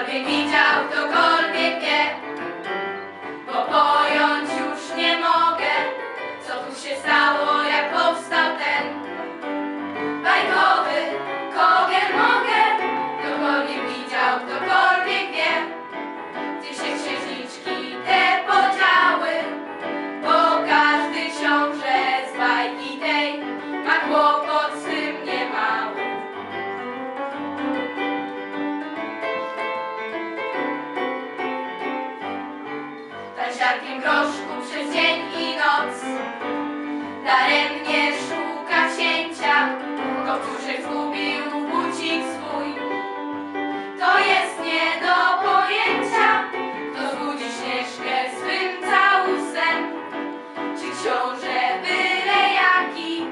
Ktokolwiek widział, ktokolwiek wie. Bo pojąć już nie mogę Co tu się stało, jak powstał ten Bajkowy koger mogę. Ktokolwiek widział, ktokolwiek wie. Gdzie się księżniczki te podziały Bo każdy książę z bajki tej Ma głowę. na siarkiem groszku przez dzień i noc. Daremnie szuka księcia, powtórzy zgubił budzik swój. To jest nie do pojęcia, kto zbudzi Śnieżkę swym całusem, czy książę byle jaki,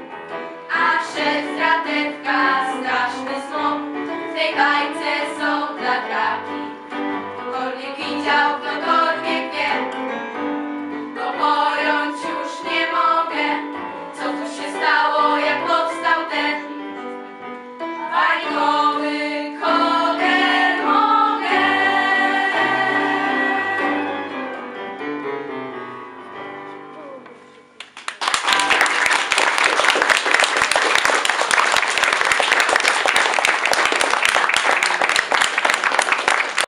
a szef stratewka straszny smok, w tej bajce są dla draki.